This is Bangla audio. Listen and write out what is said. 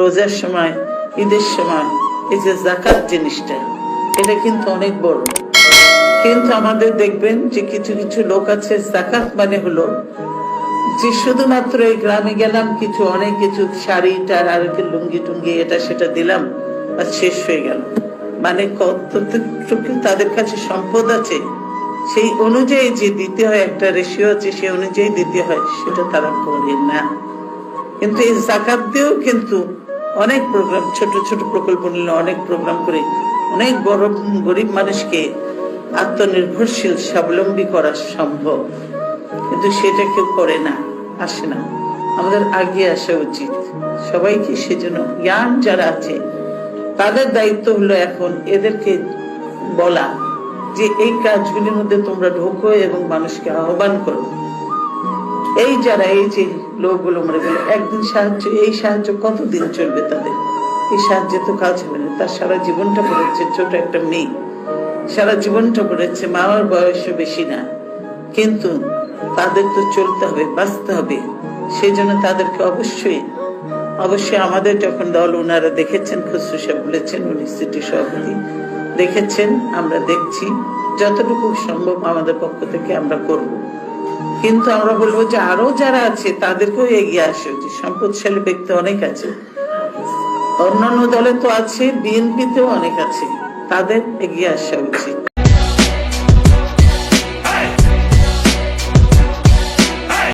রোজার সময়, ঈদের সময়, এই যে জাকাত জিনিসটা, এটা কিন্তু অনেক বড়। কিন্তু আমাদের দেখবেন যে কিছু কিছু লোক আছে জাকাত মানে হলো যে শুধুমাত্র এই গ্রামে গেলাম, কিছু অনেক কিছু শাড়ি, টার, আর কি লুঙ্গি টুঙ্গি, এটা সেটা দিলাম, আর শেষ হয়ে গেল। মানে কতটুকু তাদের কাছে সম্পদ আছে, সেই অনুযায়ী যে দিতে হয় একটা রেশিও আছে, সেই অনুযায়ী দিতে হয়, সেটা তারা করে না। কিন্তু এই জাকাত দিয়েও কিন্তু অনেক প্রোগ্রাম ছোট ছোট প্রকল্প নিলে অনেক প্রোগ্রাম করে অনেক বড় গরিব মানুষকে আত্মনির্ভরশীল, স্বাবলম্বী করা সম্ভব। কিন্তু সেটা কেউ করে না, আসে না। আমাদের আগে আসা উচিত। সবাইকে সেজন্য জ্ঞান যারা আছে, তাদের দায়িত্ব হলো এখন এদেরকে বলা যে এই কাজগুলির মধ্যে তোমরা ঢোকো এবং মানুষকে আহ্বান করো। এই যারা, এই যে লোকগুলো মরে গেল, একদিন সাহায্য, এই সাহায্য কতদিন চলবে তাদের? এই সাহায্যে তো কাজ হবে না। তার সারা জীবনটা পড়েছে ছোট একটা মেয়ে। সারা জীবনটা পড়েছে মামার বয়সও বেশি না। কিন্তু তাদের তো চলতে হবে, বাঁচতে হবে। সেই জন্য তাদেরকে অবশ্যই অবশ্যই আমাদের যখন দল, ওনারা দেখেছেন খুসরু সাহেব বলেছেন, উনি সিটি সভাপতি দেখেছেন, আমরা দেখছি, যতটুকু সম্ভব আমাদের পক্ষ থেকে আমরা করব। কিন্তু আমরা বলব যে আরও যারা আছে, তাদেরকেও এগিয়ে আসে। যে সম্পদশালী ব্যক্তি অনেক আছে। অন্যান্য দলে তো আছে, বিএনপিতেও অনেক আছে। তাদের এগিয়ে আসা উচিত।